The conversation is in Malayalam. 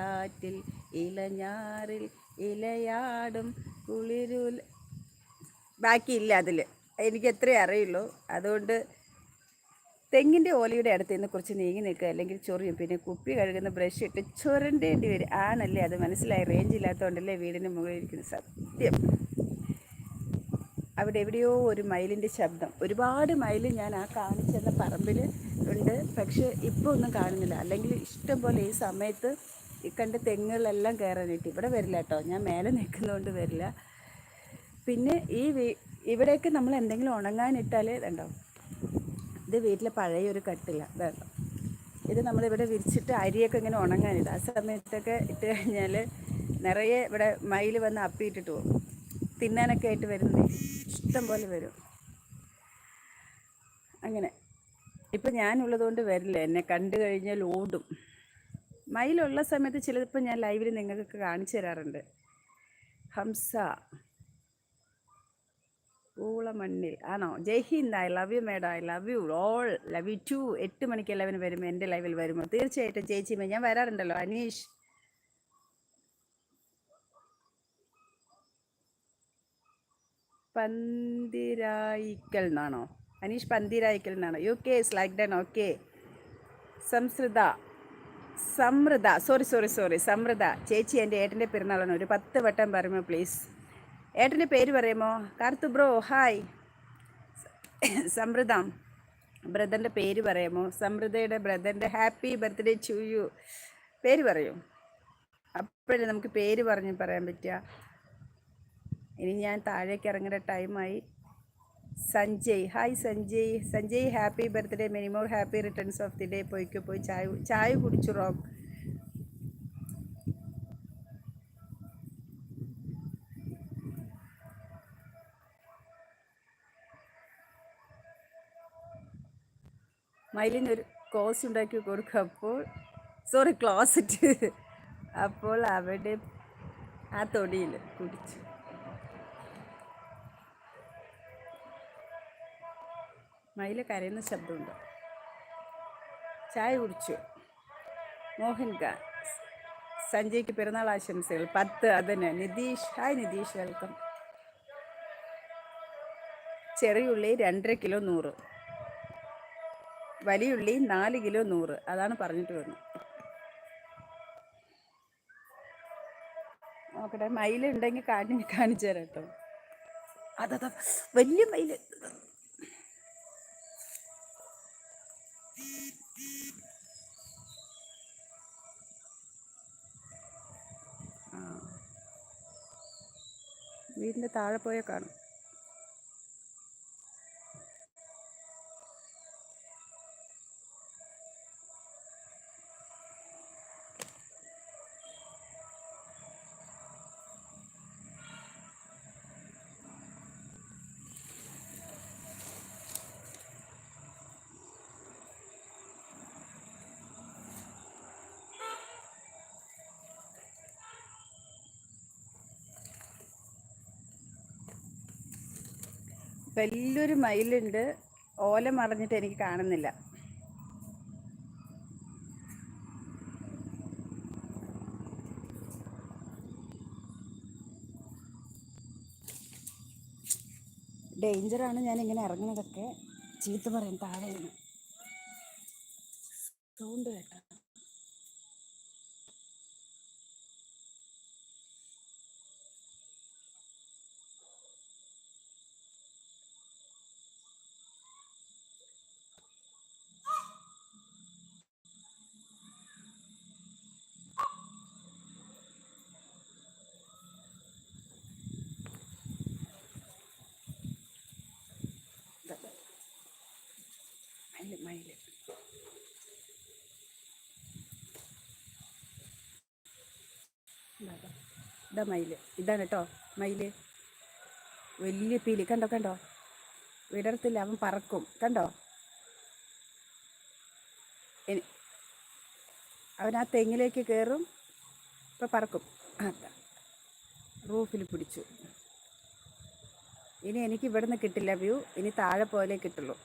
കാറ്റിൽ ഇലഞ്ഞാറിൽ ഇലയാടും കുളിരുൽ. ബാക്കിയില്ല അതിൽ എനിക്ക് എത്രയേ അറിയുള്ളൂ. അതുകൊണ്ട് തെങ്ങിന്റെ ഓലയുടെ അടുത്ത് നിന്ന് കുറച്ച് നീങ്ങി നിൽക്കുക. അല്ലെങ്കിൽ ചൊറിയും. പിന്നെ കുപ്പി കഴുകുന്ന ബ്രഷ് ഇട്ട് ചൊരണ്ടേണ്ടി വരും. ആണല്ലേ? അത് മനസ്സിലായി. റേഞ്ച് ഇല്ലാത്തതുകൊണ്ടല്ലേ വീടിന് മുകളിൽ ഇരിക്കുന്ന സത്യം. അവിടെ എവിടെയോ ഒരു മയിലിന്റെ ശബ്ദം. ഒരുപാട് മയിൽ ഞാൻ ആ കാണിച്ചെന്ന പറമ്പിൽ ഉണ്ട്. പക്ഷേ ഇപ്പോൾ ഒന്നും കാണുന്നില്ല. അല്ലെങ്കിൽ ഇഷ്ടം പോലെ ഈ സമയത്ത് ഈ കണ്ട് തെങ്ങുകളെല്ലാം കയറാനായിട്ട് ഇവിടെ വരില്ല കേട്ടോ. ഞാൻ മേലെ നിൽക്കുന്നതുകൊണ്ട് വരില്ല. പിന്നെ ഈ ഇവിടേക്ക് നമ്മൾ എന്തെങ്കിലും ഉണങ്ങാനിട്ടാൽ ഇതുണ്ടോ ഇത് വീട്ടിലെ പഴയ ഒരു കട്ടില. ഇതാട്ടോ ഇത് നമ്മളിവിടെ വിരിച്ചിട്ട് അരിയൊക്കെ ഇങ്ങനെ ഉണങ്ങാനിട്ട് ആ സമയത്തൊക്കെ ഇട്ട് കഴിഞ്ഞാൽ നിറയെ ഇവിടെ മയിൽ വന്ന് അപ്പിയിട്ടിട്ട് പോകും. തിന്നാനൊക്കെ ആയിട്ട് വരുന്നേ ഇഷ്ടം പോലെ വരും. അങ്ങനെ. ഇപ്പം ഞാനുള്ളതുകൊണ്ട് വരില്ല. എന്നെ കണ്ടു കഴിഞ്ഞാൽ ഓടും. മയിലുള്ള സമയത്ത് ചിലപ്പോൾ ഞാൻ ലൈവിൽ നിങ്ങൾക്ക് കാണിച്ചു തരാറുണ്ട്. ഹംസ. പൂളമണ്ണിൽ ആണോ? ജയ് Hind I love you madam I love you all love you too എട്ട് മണിക്ക് എല്ലാവരും വരുമ്പോൾ എന്റെ ലൈവിൽ വരുമ്പോൾ. തീർച്ചയായിട്ടും ചേച്ചി ഞാൻ വരാറുണ്ടല്ലോ. അനീഷ്. പന്തിരായിക്കൽ എന്നാണോ? അനീഷ് പന്തിരായിക്കൽ എന്നാണോ? U K is like done okay Samskrita. Samriddha sorry sorry sorry Samridha ചേച്ചി എന്റെ ഏട്ടന്റെ പെരുന്നാളാണ്. ഒരു പത്ത് വട്ടം പറയുമോ പ്ലീസ് ഏട്ടന്റെ പേര് പറയുമോ? കാർത്തു ബ്രോ ഹായ് സമൃദ ബ്രദറിന്റെ പേര് പറയുമോ? സമൃദ്ധയുടെ ബ്രദറിന്റെ ഹാപ്പി ബർത്ത്ഡേ ടു യു പേര് പറയൂ. അപ്പോഴേ നമുക്ക് പേര് പറഞ്ഞ് പറയാൻ പറ്റുക. ഇനി ഞാൻ താഴേക്ക് ഇറങ്ങേണ്ട ടൈമായി Sanjay. Hi Sanjay. Sanjay happy birthday many more happy returns of the day പോയിക്കോ പോയി ചായ ചായ കുടിച്ചു റോക്ക്. മയിലിനൊരു കോസ് ഉണ്ടാക്കി കൊടുക്കും. അപ്പോൾ സോറി ക്ലോസറ്റ് അപ്പോൾ അവിടെ ആ തൊടിയിൽ കുടിച്ചു. മയിൽ കരയുന്ന ശബ്ദമുണ്ട്. ചായ കുടിച്ചു. മോഹൻ ഖാൻ സഞ്ജയ്ക്ക് പിറന്നാൾ ആശംസകൾ. പത്ത് അതിന് നിതീഷ് ഹായ് നിതീഷ് വെൽക്കം. ചെറിയുള്ളി രണ്ടര കിലോ നൂറ്. വലിയുള്ളി നാല് കിലോ നൂറ്. അതാണ് പറഞ്ഞിട്ട് വരുന്നത്. നോക്കട്ടെ മയിലുണ്ടെങ്കിൽ കാണിച്ചു തരാം കേട്ടോ. അതാ വലിയ മയിൽ വീടിന്റെ താഴെ പോയാൽ കാണും. വലിയൊരു മയിലുണ്ട്. ഓല മറിഞ്ഞിട്ട് എനിക്ക് കാണുന്നില്ല. ഡേഞ്ചറാണ് ഞാൻ ഇങ്ങനെ ഇറങ്ങുന്നതൊക്കെ ചീത്ത പറയും താഴെ സൗണ്ട് കേട്ടോ. മയിൽ മയിൽ ഇതാ മയിൽ ഇതാണ് കേട്ടോ മയിൽ വലിയ പീലി. കണ്ടോ കണ്ടോ? വിടർത്തില്ല അവൻ പറക്കും. കണ്ടോ? അവൻ ആ തെങ്ങിലേക്ക് കയറും ഇപ്പം പറക്കും. റൂഫിൽ പിടിച്ചു. ഇനി എനിക്ക് ഇവിടുന്ന് കിട്ടില്ല വ്യൂ. ഇനി താഴെ പോലെ കിട്ടുള്ളൂ.